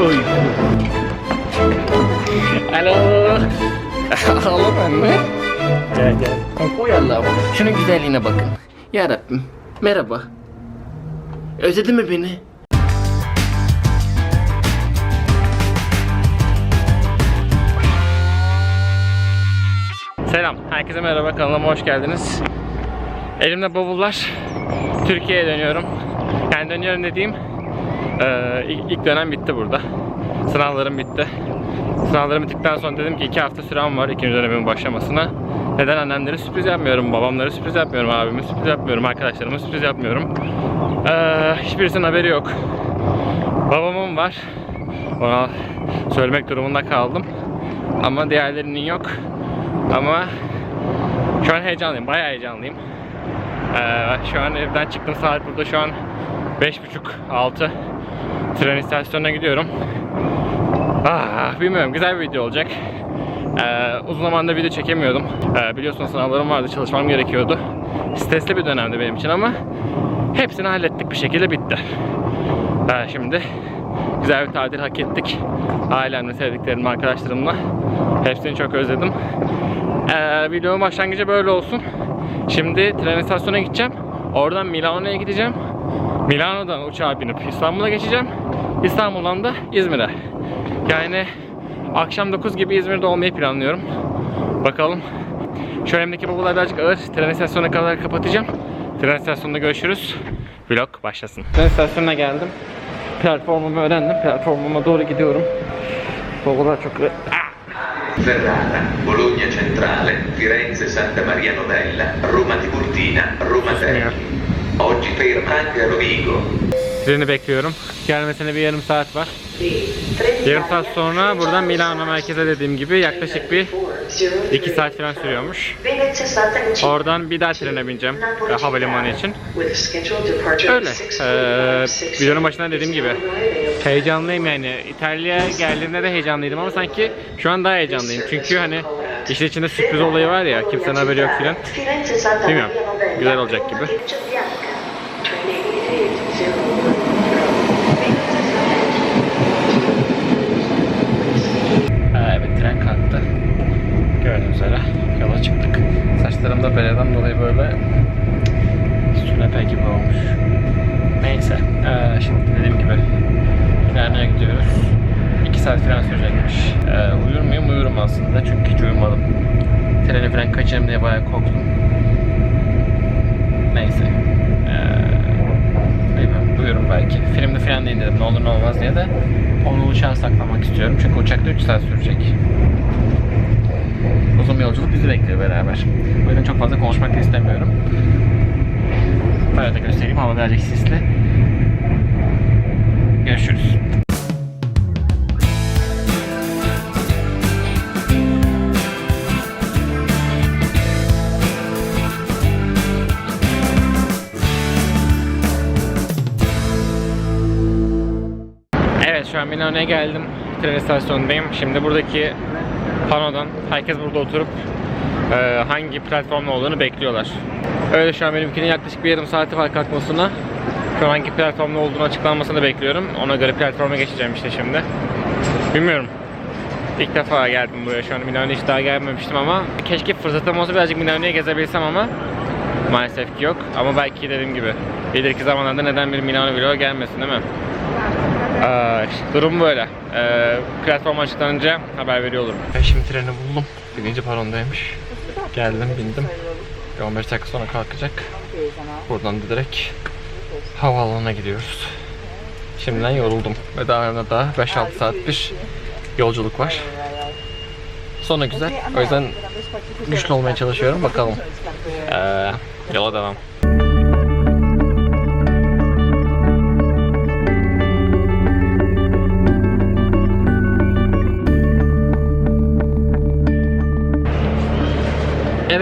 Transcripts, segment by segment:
Oy. Alo. Ağlama anne. Gel gel. Oy Allah'ım. Şunun güzelliğine bakın. Ya Rabbim. Merhaba. Özledin mi beni? Selam, herkese merhaba, kanalıma hoş geldiniz. Elimde bavullar, Türkiye'ye dönüyorum. Yani dönüyorum dediğim, eee, ilk, dönem bitti burada. Sınavlarım bitti. Sınavlarım bittikten sonra dedim ki iki hafta sürem var ikinci dönemimin başlamasına. Neden annemlere sürpriz yapmıyorum, babamlara sürpriz yapmıyorum, abime sürpriz yapmıyorum, arkadaşlarıma sürpriz yapmıyorum. Eee, hiçbirisinin haberi yok. Babamın var. Ona söylemek durumunda kaldım. Ama diğerlerinin yok. Ama şu an heyecanlıyım. Bayağı heyecanlıyım. Ee, şu an evden çıktım saat burada şu an 5.30-6 tren istasyonuna gidiyorum. Ah, bilmiyorum güzel bir video olacak. Ee, uzun zamandır video çekemiyordum. Ee, biliyorsunuz sınavlarım vardı, çalışmam gerekiyordu. Stresli bir dönemdi benim için ama hepsini hallettik bir şekilde bitti. Ee, şimdi güzel bir tatil hak ettik. Ailemle, sevdiklerimle, arkadaşlarımla. Hepsini çok özledim. Ee, videonun başlangıcı böyle olsun. Şimdi tren istasyonuna gideceğim. Oradan Milano'ya gideceğim. Milano'dan uçağa binip İstanbul'a geçeceğim. İstanbul'dan da İzmir'e. Yani akşam 9 gibi İzmir'de olmayı planlıyorum. Bakalım. Şu elimdeki bavullar birazcık ağır. Tren istasyonuna kadar kapatacağım. Tren istasyonunda görüşürüz. Vlog başlasın. Tren istasyonuna geldim. Platformumu öğrendim. Platformuma doğru gidiyorum. Bavullar çok ağır. Ferrara, Bologna Centrale, Firenze Santa Maria Novella, Roma Tiburtina, Roma Terni. Oggi ferma anche a Rovigo. Treni bekliyorum. Gelmesine bir yarım saat var. Yarım saat sonra buradan Milano merkeze dediğim gibi yaklaşık bir 2 saat falan sürüyormuş. Oradan bir daha trene bineceğim e, havalimanı için. Öyle. Ee, videonun başında dediğim gibi heyecanlıyım yani. İtalya'ya geldiğimde de heyecanlıydım ama sanki şu an daha heyecanlıyım. Çünkü hani işin içinde sürpriz olayı var ya kimsenin haberi yok filan. Bilmiyorum. Güzel olacak gibi. Ha, evet tren kalktı. Gördüğünüz üzere yola çıktık. Saçlarım da beleden dolayı böyle sünepe gibi olmuş. Neyse. ee, şimdi dediğim gibi Milano'ya gidiyoruz. 2 saat falan sürecekmiş. Ee, uyur muyum? Uyurum aslında çünkü hiç uyumadım. Treni falan kaçırırım diye bayağı korktum. Neyse. Ee. Uyurum belki. Filmde falan değil dedim. Ne olur ne olmaz diye de onu uçağa saklamak istiyorum. Çünkü uçakta 3 saat sürecek. Uzun bir yolculuk bizi bekliyor beraber. O yüzden çok fazla konuşmak istemiyorum. Böyle göstereyim. Hava birazcık sisli. Görüşürüz. Evet şu an Milano'ya geldim. Tren istasyonundayım. Şimdi buradaki panodan herkes burada oturup e, hangi platformda olduğunu bekliyorlar. Öyle şu an benimkinin yaklaşık bir yarım saati var kalkmasına. Şu an hangi platformda olduğunu açıklanmasını bekliyorum. Ona göre platforma geçeceğim işte şimdi. Bilmiyorum. İlk defa geldim buraya şu an Milano'ya hiç daha gelmemiştim ama keşke fırsatım olsa birazcık Milano'ya gezebilsem ama maalesef ki yok. Ama belki dediğim gibi ileriki zamanlarda neden bir Milano vlogu gelmesin değil mi? Ee, durum böyle. Ee, platform açıklanınca haber veriyor olurum. Ben şimdi treni buldum. Birinci parondaymış. Geldim, bindim. Bir 15 dakika sonra kalkacak. Buradan da direkt havaalanına gidiyoruz. Şimdiden yoruldum. Ve daha önce daha 5-6 saat bir yolculuk var. Sonu güzel. O yüzden güçlü olmaya çalışıyorum. Bakalım. Ee, yola devam.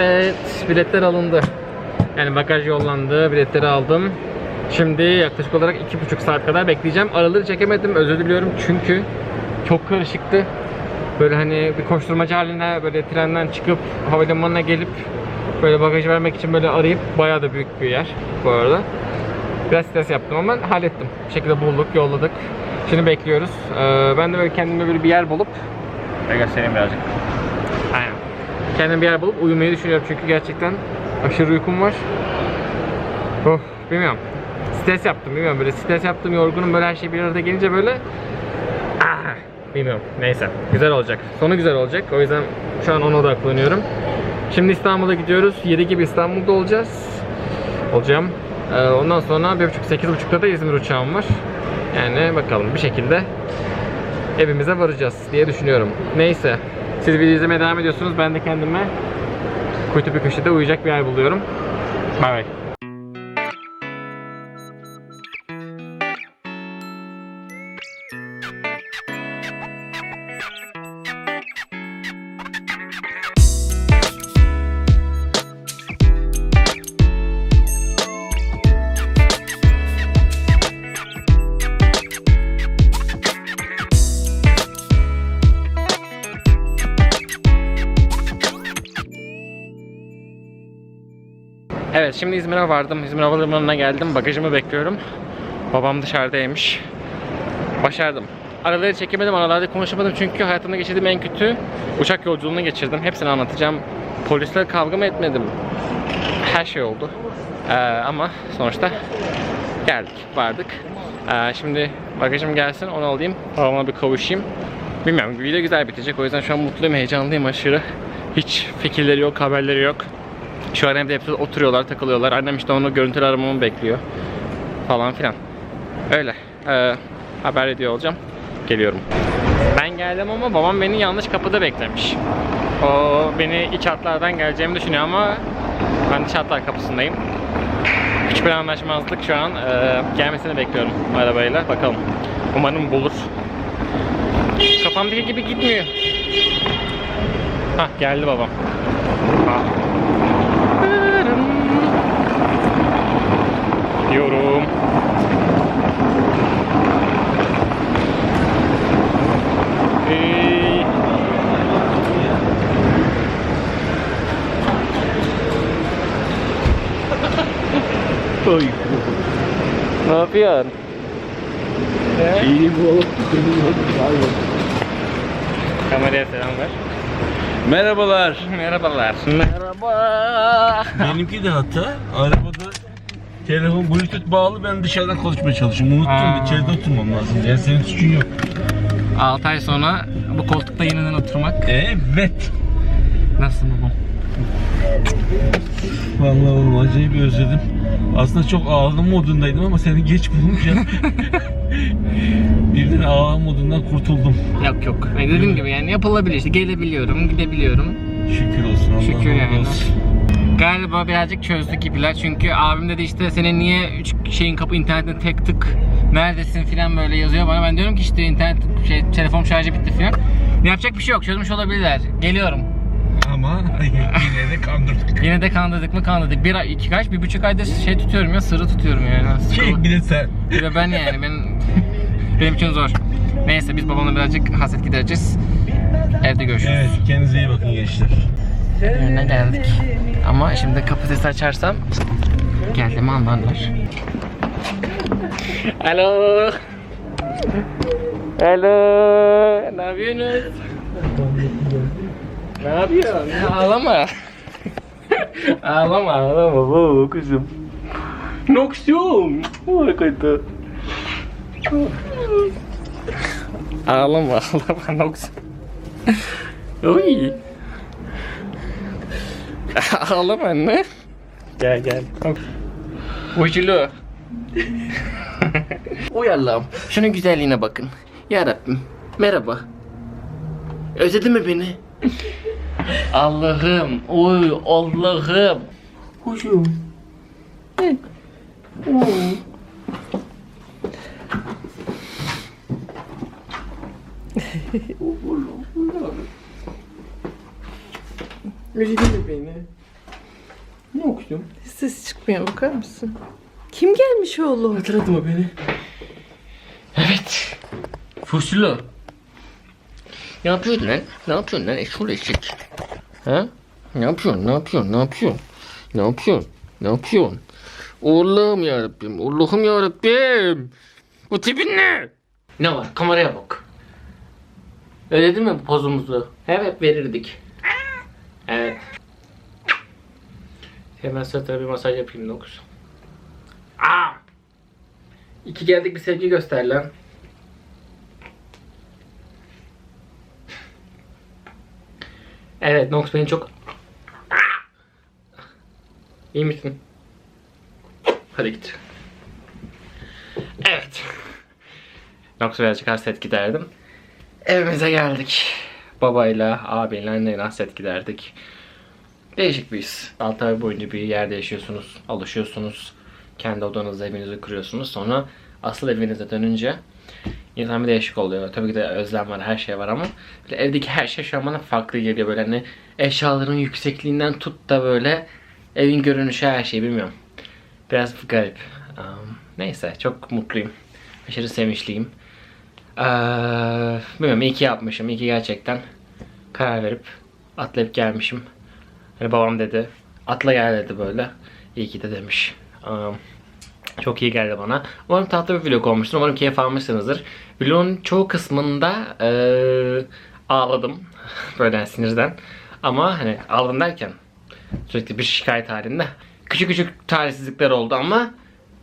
Evet, biletler alındı. Yani bagaj yollandı, biletleri aldım. Şimdi yaklaşık olarak iki buçuk saat kadar bekleyeceğim. Araları çekemedim, özür diliyorum çünkü çok karışıktı. Böyle hani bir koşturmacı halinde böyle trenden çıkıp havalimanına gelip böyle bagajı vermek için böyle arayıp bayağı da büyük bir yer bu arada. Biraz stres yaptım ama hallettim. Bir şekilde bulduk, yolladık. Şimdi bekliyoruz. Ee, ben de böyle kendime böyle bir yer bulup Şöyle göstereyim birazcık. Aynen. Kendime bir yer bulup uyumayı düşünüyorum çünkü gerçekten aşırı uykum var. Oh, bilmiyorum. Stres yaptım bilmiyorum. Böyle stres yaptım yorgunum böyle her şey bir arada gelince böyle ah, bilmiyorum. Neyse güzel olacak. Sonu güzel olacak. O yüzden şu an ona odaklanıyorum. Şimdi İstanbul'a gidiyoruz. 7 gibi İstanbul'da olacağız. Olacağım. Ee, ondan sonra 1.30-8.30'da da İzmir uçağım var. Yani bakalım bir şekilde evimize varacağız diye düşünüyorum. Neyse siz video izlemeye devam ediyorsunuz. Ben de kendime kuytu bir köşede uyuyacak bir yer buluyorum. Bay bay Evet şimdi İzmir'e vardım. İzmir Havalimanı'na geldim. Bagajımı bekliyorum. Babam dışarıdaymış. Başardım. Araları çekemedim, aralarda konuşamadım çünkü hayatımda geçirdiğim en kötü uçak yolculuğunu geçirdim. Hepsini anlatacağım. Polisle kavga mı etmedim? Her şey oldu. Ee, ama sonuçta geldik, vardık. Ee, şimdi bagajım gelsin, onu alayım. Babama bir kavuşayım. Bilmiyorum, video güzel bitecek. O yüzden şu an mutluyum, heyecanlıyım aşırı. Hiç fikirleri yok, haberleri yok. Şu an evde hepsi oturuyorlar, takılıyorlar. Annem işte onu görüntülü aramamı bekliyor. Falan filan. Öyle. Ee, haber ediyor olacağım. Geliyorum. Ben geldim ama babam beni yanlış kapıda beklemiş. O beni iç hatlardan geleceğimi düşünüyor ama ben dış hatlar kapısındayım. Küçük bir anlaşmazlık şu an. Ee, gelmesini bekliyorum arabayla. Bakalım. Umarım bulur. Kafamdaki gibi gitmiyor. Hah geldi babam. Ah. Diyorum. Hey. Oy. Ne yapıyorsun? He? İyi bu oğlum. Kameraya selam ver. Merhabalar. Merhabalar. Merhaba. Benimki de hata. Arabada telefon bluetooth bağlı ben dışarıdan konuşmaya çalışıyorum. Unuttum Aa. içeride oturmam lazım. Yani senin suçun yok. 6 ay sonra bu koltukta yeniden oturmak. Evet. Nasıl babam? Vallahi oğlum acayip özledim. Aslında çok ağlama modundaydım ama seni geç bulunca birden ağlama modundan kurtuldum. Yok yok. E dediğim gibi yani yapılabilir işte gelebiliyorum, gidebiliyorum. Şükür olsun Allah'a Şükür yani. olsun. Galiba birazcık çözdük gibiler çünkü abim dedi işte senin niye üç şeyin kapı internetine tek tık neredesin filan böyle yazıyor bana. Ben diyorum ki işte internet şey telefon şarjı bitti filan. Yapacak bir şey yok çözmüş olabilirler. Geliyorum. Ama yine de kandırdık. Yine de kandırdık mı kandırdık. Bir ay, iki kaç, bir buçuk ayda şey tutuyorum ya sırrı tutuyorum yani. Şey bir de sen. Bir de ben yani ben benim için zor. Neyse biz babamla birazcık hasret gidereceğiz. Evde görüşürüz. Evet kendinize iyi bakın gençler. Önüne geldik. Ama şimdi kapı sesi açarsam geldiğimi anlarlar. Alo. Alo. Ne yapıyorsunuz? ne yapıyorsun? Ağlama. ağlama ağlama baba kızım. Noksiyon. Harikaydı. ağlama ağlama Noksiyon. Oy. Ağlama anne. Gel gel. Uculu. Uy Allah'ım. Şunun güzelliğine bakın. Ya Rabbim. Merhaba. Özledin mi beni? Allah'ım. Oy Allah'ım. Huşum. Özledin mi beni? Ne okuyorsun? Ses çıkmıyor bakar mısın? Kim gelmiş oğlum? Hatırladın mı beni? Evet. Fusulu. Ne yapıyorsun lan? Ne yapıyorsun lan? Eşol eşek. Ha? Ne yapıyorsun? Ne yapıyorsun? Ne yapıyorsun? Ne yapıyorsun? Ne yapıyorsun? Allah'ım ya Rabbim. Allah'ım ya Rabbim. Bu tipin ne? Ne var? Kameraya bak. Öyle mi pozumuzu? Evet verirdik. Evet. Hemen sırtına bir masaj yapayım Nox. Aa! İki geldik bir sevgi göster lan. Evet Nox beni çok... İyi misin? Hadi git. Evet. Nox'a birazcık hasret giderdim. Evimize geldik. Babayla, abiyle, anneyle hasret giderdik. Değişik bir his. 6 ay boyunca bir yerde yaşıyorsunuz, alışıyorsunuz. Kendi odanızda evinizi kuruyorsunuz. Sonra asıl evinize dönünce insan bir değişik oluyor. Tabii ki de özlem var, her şey var ama böyle evdeki her şey şu an bana farklı geliyor. Böyle hani eşyaların yüksekliğinden tut da böyle evin görünüşü her şey bilmiyorum. Biraz garip. Um, neyse çok mutluyum. Aşırı sevinçliyim. Ee, bilmiyorum iyi ki yapmışım. İyi ki gerçekten karar verip atlayıp gelmişim. Hani babam dedi atla gel dedi böyle. İyi ki de demiş. Um, çok iyi geldi bana. Umarım tatlı bir vlog olmuştur. Umarım keyif almışsınızdır. Vlogun çoğu kısmında eee, ağladım. Böyle sinirden. Ama hani ağladım derken sürekli bir şikayet halinde. Küçük küçük talihsizlikler oldu ama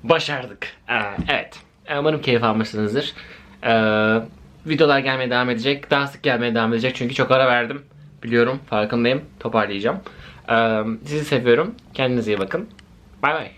başardık. Ee, evet. Umarım keyif almışsınızdır. Ee, videolar gelmeye devam edecek. Daha sık gelmeye devam edecek çünkü çok ara verdim. Biliyorum, farkındayım. Toparlayacağım. Ee, sizi seviyorum. Kendinize iyi bakın. Bay bay.